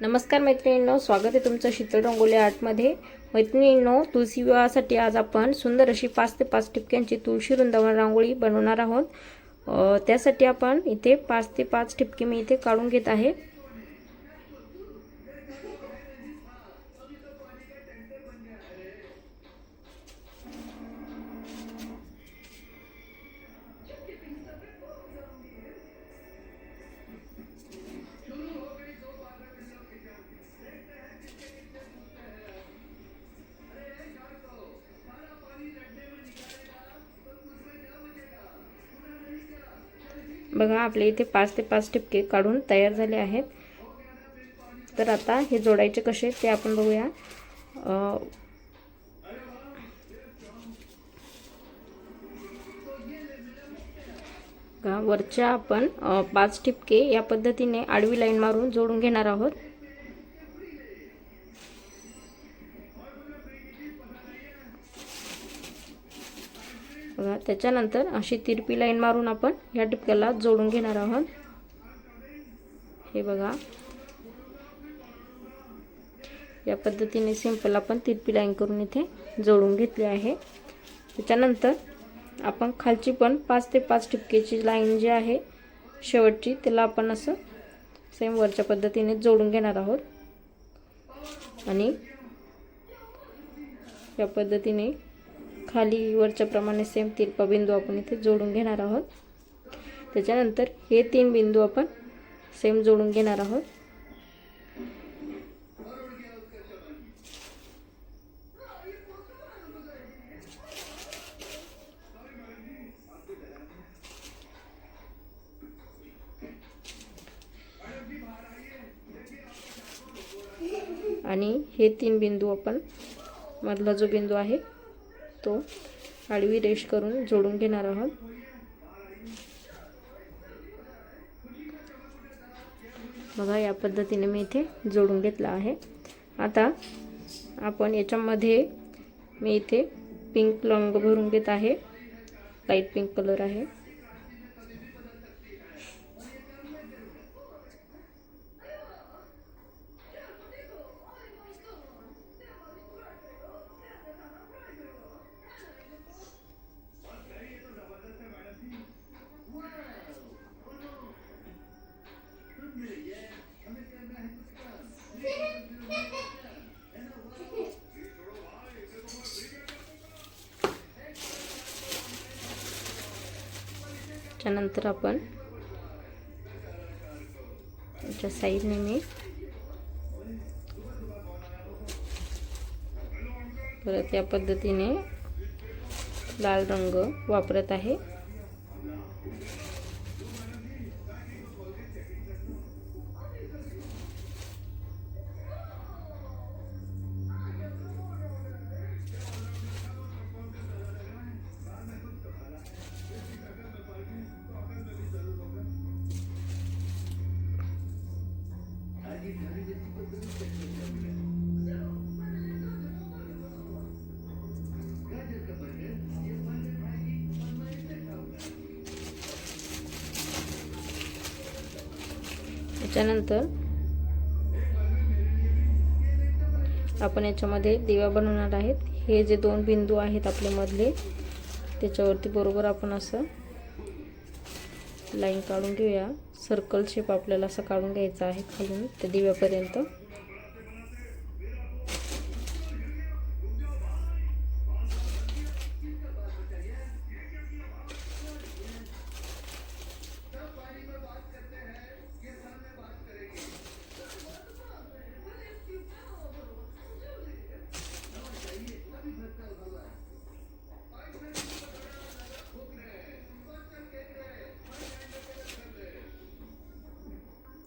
नमस्कार मैत्रिणींनो स्वागत आहे तुमचं शीतल रंगोली आर्टमध्ये मैत्रिणींनो तुळशी विवाहासाठी आज आपण सुंदर अशी पाच ते पाच ठिपक्यांची तुळशी वृंदावन रांगोळी बनवणार आहोत. त्यासाठी आपण इथे पाच ते पाच ठिपके मी इथे काढून घेत आहे. बघा आपले इथे पाच ते पाच ठिपके काढून तयार झाले आहेत. तर आता हे जोडायचे कसे ते आपण बघूया. का वरच्या आपण पाच ठिपके या पद्धतीने आडवी लाईन मारून जोडून घेणार आहोत बघा त्याच्यानंतर अशी तिरपी लाईन मारून आपण या टिपक्याला जोडून घेणार आहोत. हे बघा. या पद्धतीने सिंपल आपण तिरपी लाईन करून इथे जोडून घेतली आहे. त्याच्यानंतर आपण खालची पण पाच ते पाच टिपकेची लाईन जी आहे शेवटची त्याला आपण असं सेम वरच्या पद्धतीने जोडून घेणार आहोत. आणि या पद्धतीने खाली वरच्या प्रमाणे सेम तिरपा बिंदू आपण इथे जोडून घेणार आहोत. त्याच्यानंतर हे तीन बिंदू आपण सेम जोडून घेणार आहोत. आणि हे तीन बिंदू आपण मधला जो बिंदू आहे तो आडवी रेश करून जोडून घेणार आहोत. बघा या पद्धतीने मी इथे जोडून घेतला आहे. आता आपण याच्यामध्ये मी इथे पिंक रंग भरून घेत आहे. लाइट पिंक कलर आहे. त्यानंतर आपण याच्या साईडने मी परत या पद्धतीने लाल रंग वापरत आहे. त्याच्यानंतर आपण याच्यामध्ये दिवा बनवणार आहेत. हे जे दोन बिंदू आहेत आपले मधले त्याच्यावरती बरोबर आपण असं लाईन काढून घेऊया. सर्कल शेप आपल्याला असं काढून घ्यायचा आहे खालून त्या दिव्यापर्यंत.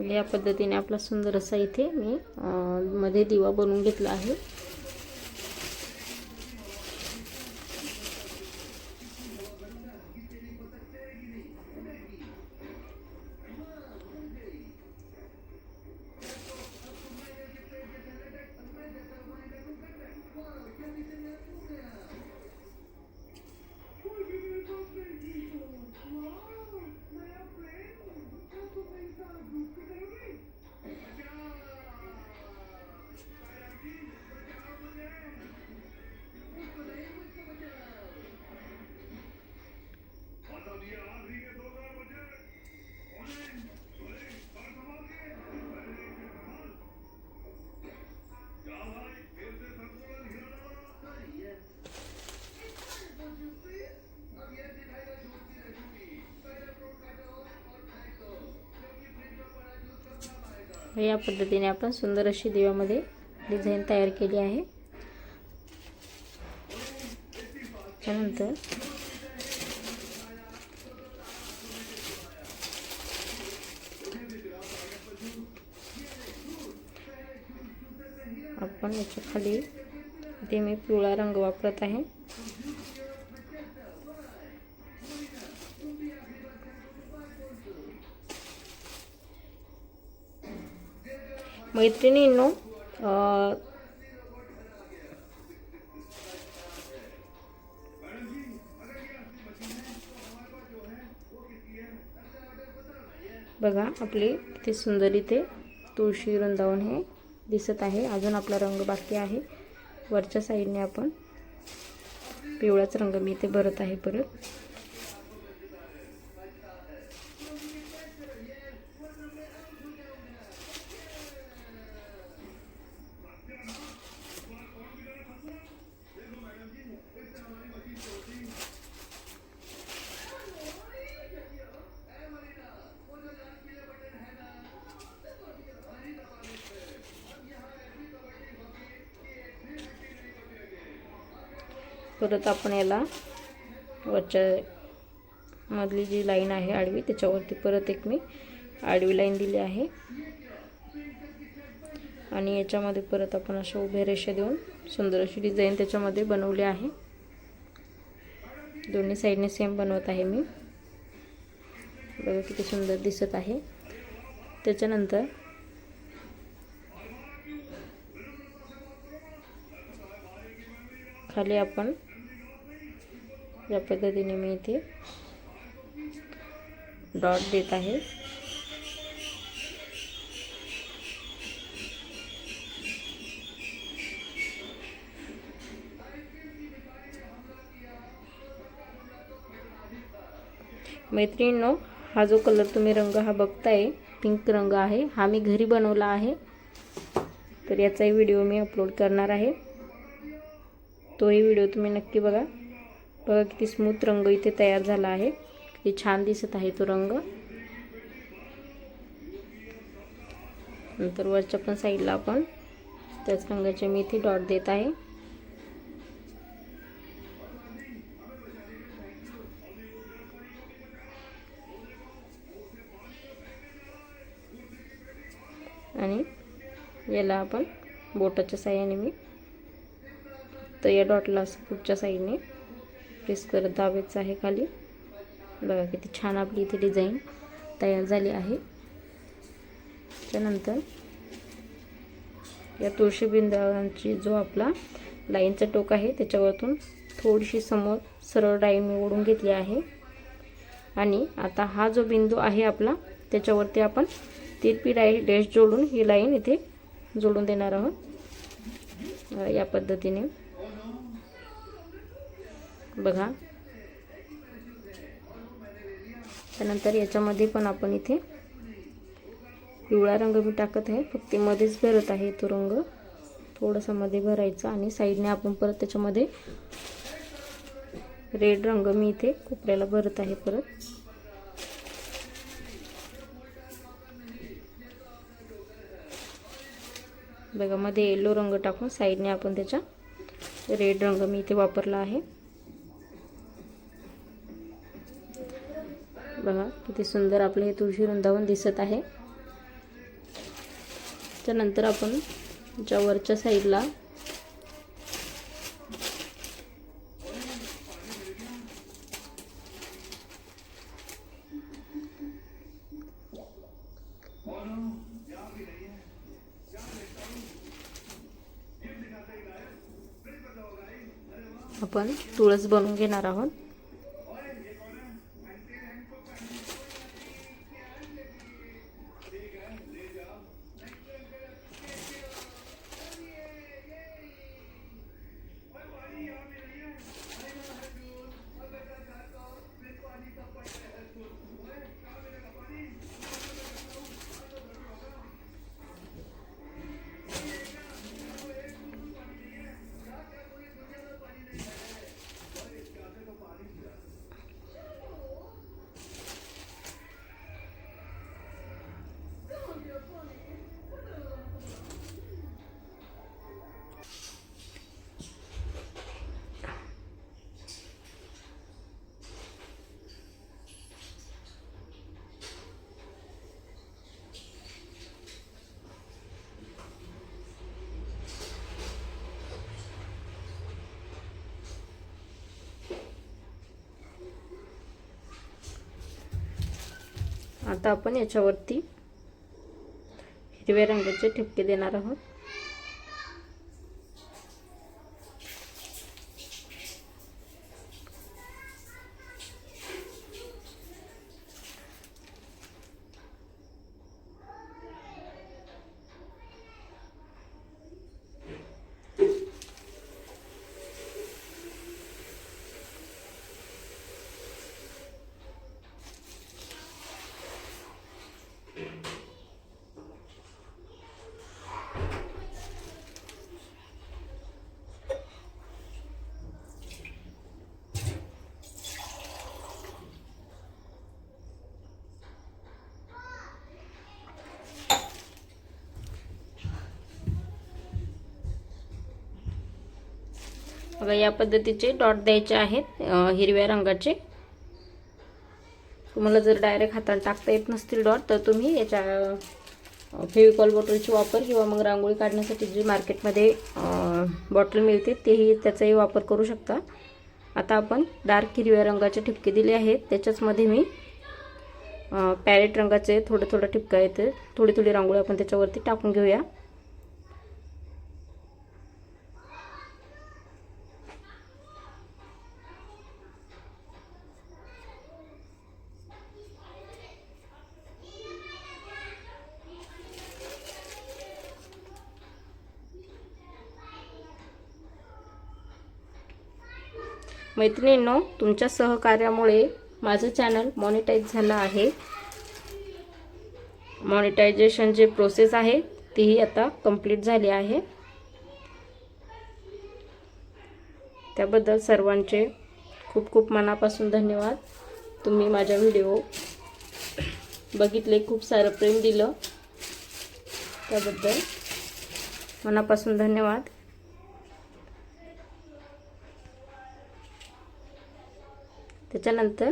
या पद्धतीने आपला सुंदर असा इथे मी मध्ये दिवा बनवून घेतला आहे. या पद्धतीने आपण सुंदर अशी दिव्यामध्ये डिझाईन तयार केली आहे. त्यानंतर आपण याच्या खाली इथे मी पिवळा रंग वापरत आहे. मैत्रिणींनो बघा आपली ते सुंदर इथे तुळशी वृंदावन हे दिसत आहे. अजून आपला रंग बाकी आहे. वरच्या साईडने आपण पिवळाच रंग मी इथे भरत आहे परत. परत आपण याला वरच्या मधली जी लाईन आहे आडवी त्याच्यावरती परत एक मी आडवी लाईन दिली आहे. आणि याच्यामध्ये परत आपण अशा उभ्या रेषा देऊन सुंदर अशी डिझाईन त्याच्यामध्ये बनवली आहे. दोन्ही साईडने सेम बनवत आहे मी. बघा किती सुंदर दिसत आहे. त्याच्यानंतर खाली आपण या पद्धतीने मी इथे डॉट देत आहे. मैत्रिणींनो हा जो कलर तुम्ही रंग हा बघताय पिंक रंग आहे. हा मी घरी बनवला आहे. तर याचाही व्हिडिओ मी अपलोड करणार आहे. तोही व्हिडिओ तुम्ही नक्की बघा. बघा किती स्मूथ रंग इथे तयार झाला आहे. किती छान दिसत आहे तो रंग. नंतर वरच्या पण साईडला आपण त्याच रंगाचे मी इथे डॉट देत आहे. आणि याला आपण बोटाच्या साह्याने मी तर या डॉटला असं पुढच्या साईडने प्रेस करत दाबायचं आहे खाली. बघा किती छान आपली इथे डिझाईन तयार झाली आहे. त्यानंतर या तुळशी बिंदाची जो आपला लाईनचा टोक आहे त्याच्यावरतून थोडीशी समोर सरळ डाई मी ओढून घेतली आहे. आणि आता हा जो बिंदू आहे आपला त्याच्यावरती आपण तिरपी डाई डॅश जोडून ही लाईन इथे जोडून देणार आहोत. या पद्धतीने. बघा. त्यानंतर याच्यामध्ये पण आपण इथे पिवळा रंग मी टाकत आहे. फक्त मध्येच भरत आहे तो रंग. थोडासा मध्ये भरायचा आणि साईडने आपण परत त्याच्यामध्ये रेड रंग मी इथे कोपऱ्याला भरत आहे परत. बघा मध्ये येलो रंग टाकून साईडने आपण त्याच्या रेड रंग मी इथे वापरला आहे. बघा किती सुंदर आपलं हे तुळशी वृंदावन दिसत आहे. त्यानंतर आपण ज्या वरच्या साईडला आपण तुळस बनवून घेणार आहोत. आता आपण याच्यावरती हिरव्या रंगाचे ठिपके देणार आहोत. बघा या पद्धतीचे डॉट द्यायचे आहेत हिरव्या रंगाचे. तुम्हाला जर डायरेक्ट हाताने टाकता येत नसतील डॉट तर तुम्ही याच्या फेविकॉल बॉटलची वापर किंवा मग रांगोळी काढण्यासाठी जी मार्केटमध्ये बॉटल मिळते तेही त्याचाही वापर करू शकता. आता आपण डार्क हिरव्या रंगाचे ठिपके दिले आहेत त्याच्याचमध्ये मी पॅरेट रंगाचे थोडे थोडे ठिपका येते थोडी थोडी रांगोळी आपण त्याच्यावरती टाकून घेऊया. मैत्रिणींनो तुमच्या सहकार्यामुळे माझं चॅनल मॉनिटाईज झालं आहे. मॉनिटायझेशन जे प्रोसेस आहे तीही आता कंप्लीट झाली आहे. त्याबद्दल सर्वांचे खूप खूप मनापासून धन्यवाद. तुम्ही माझ्या व्हिडिओ बघितले खूप सारं प्रेम दिलं. त्याबद्दल मनापासून धन्यवाद. त्याच्यानंतर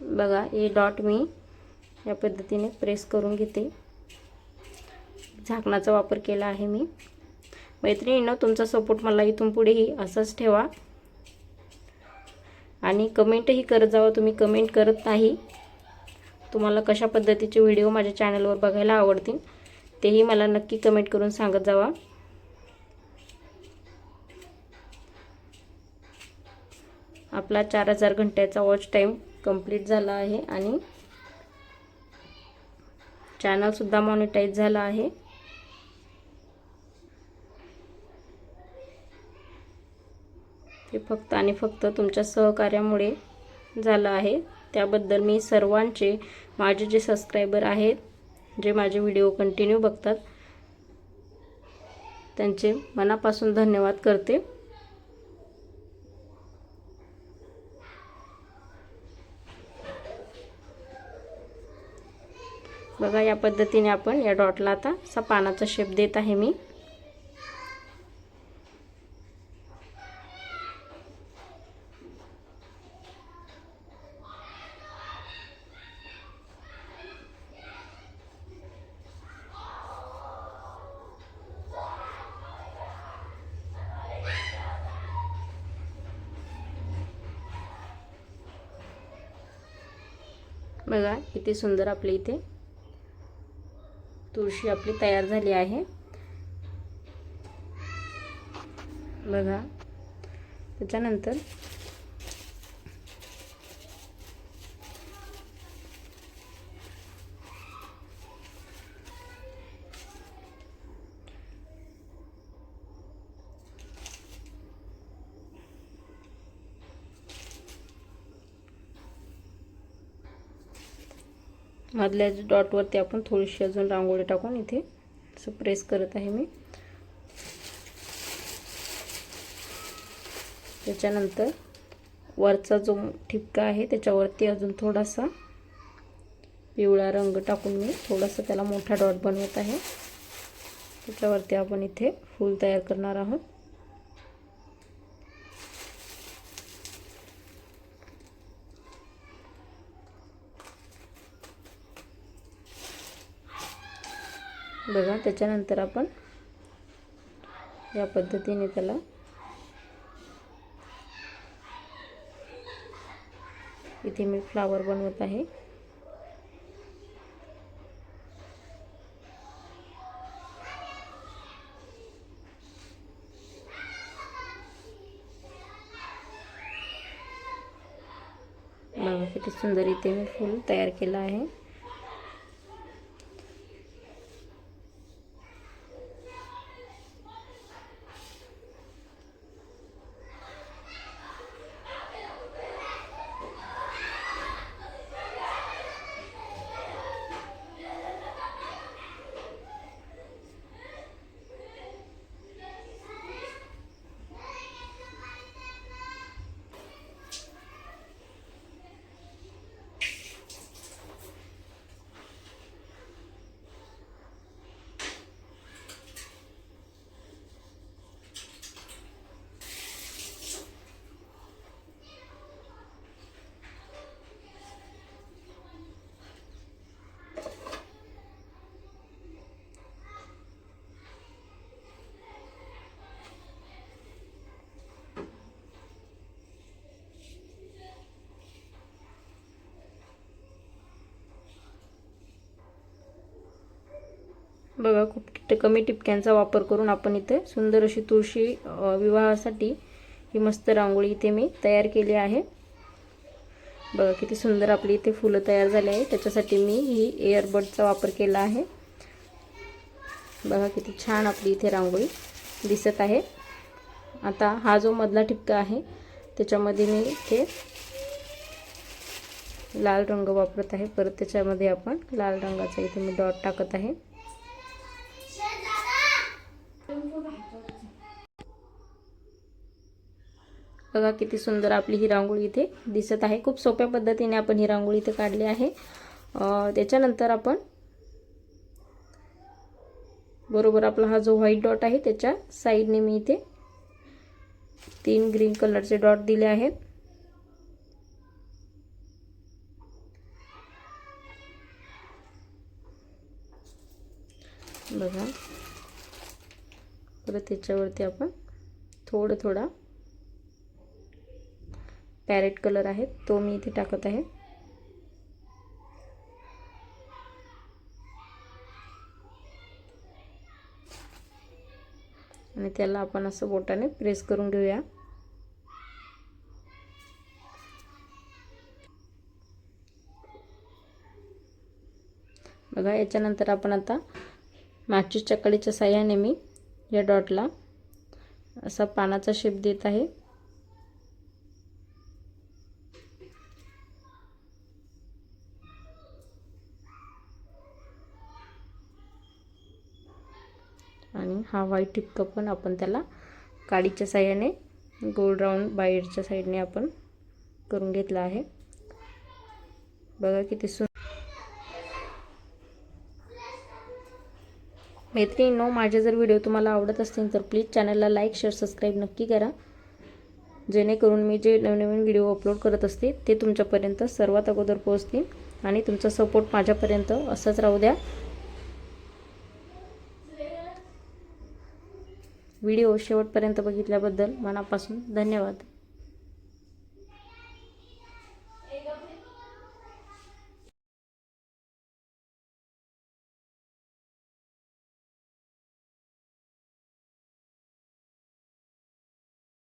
बघा हे डॉट मी या पद्धतीने प्रेस करून घेते. झाकणाचा वापर केला आहे मी. मैत्रिणीनं तुमचा सपोर्ट मला इथून पुढेही असंच ठेवा. आणि कमेंटही करत जावा. तुम्ही कमेंट करत नाही. तुम्हाला कशा पद्धतीचे व्हिडिओ माझ्या चॅनलवर बघायला आवडतील तेही मला नक्की कमेंट करून सांगत जावा. आपला चार हजार घंट्याचा वॉच टाईम कंप्लीट झाला आहे आणि चॅनलसुद्धा मॉनिटाईज झाला आहे. ते फक्त आणि फक्त तुमच्या सहकार्यामुळे झालं आहे. त्याबद्दल मी सर्वांचे माझे जे सबस्क्रायबर आहेत जे माझे व्हिडिओ कंटिन्यू बघतात त्यांचे मनापासून धन्यवाद करते. बघा या पद्धतीने आपण या डॉटला आता असा पानाचा शेप देत आहे मी. बघा किती सुंदर आपल्या इथे तुळशी आपली तयार झाली आहे. बघा. त्याच्यानंतर मधल्या डॉटवरती आपण थोडीशी अजून रांगोळी टाकून इथे असं प्रेस करत आहे मी. त्याच्यानंतर वरचा जो ठिपका आहे त्याच्यावरती अजून थोडासा पिवळा रंग टाकून मी थोडासा त्याला मोठा डॉट बनवत आहे. त्याच्यावरती आपण इथे फूल तयार करणार आहोत. बघा त्याच्यानंतर आपण या पद्धतीने त्याला इथे मी फ्लावर बनवत आहे. बघा किती सुंदर इथे मी फूल तयार केलं आहे. बघा खूप टिप- कमी टिपक्यांचा वापर करून आपण इथे सुंदर अशी तुळशी विवाहासाठी ही मस्त रांगोळी इथे मी तयार केली आहे. बघा किती सुंदर आपली इथे फुलं तयार झाली आहे त्याच्यासाठी मी ही एअरबडचा वापर केला आहे. बघा किती छान आपली इथे रांगोळी दिसत आहे. आता हा जो मधला ठिपका आहे त्याच्यामध्ये मी इथे लाल रंग वापरत आहे. परत त्याच्यामध्ये आपण लाल रंगाचा इथे मी डॉट टाकत आहे. बघा किती सुंदर आपली ही रांगोळी इथे दिसत आहे. खूप सोप्या पद्धतीने आपण ही रांगोळी इथे काढली आहे. त्याच्यानंतर आपण बरोबर आपला हा जो व्हाईट डॉट आहे त्याच्या साईडने मी इथे तीन ग्रीन कलरचे डॉट दिले आहेत. बघा. परत त्याच्यावरती आपण थोडं थोडा पॅरेट कलर आहे तो मी इथे टाकत आहे. आणि त्याला आपण असं बोटाने प्रेस करून घेऊया. बघा याच्यानंतर आपण आता मागची चकळीच्या साह्याने मी या डॉटला असा पानाचा शेप देत आहे आणि हा व्हाईट ठिपका पण आपण त्याला काडीच्या साह्याने गोल राऊंड बाहेरच्या साईडने आपण करून घेतला आहे. बघा किती सुंदर मैत्रिणींनो माझे जर व्हिडिओ तुम्हाला आवडत असतील तर प्लीज चॅनलला लाईक शेअर सबस्क्राईब नक्की करा. जेणेकरून मी जे नवनवीन व्हिडिओ अपलोड करत असते ते तुमच्यापर्यंत सर्वात अगोदर पोहोचतील आणि तुमचा सपोर्ट माझ्यापर्यंत असंच राहू द्या. व्हिडिओ शेवटपर्यंत बघितल्याबद्दल मनापासून धन्यवाद.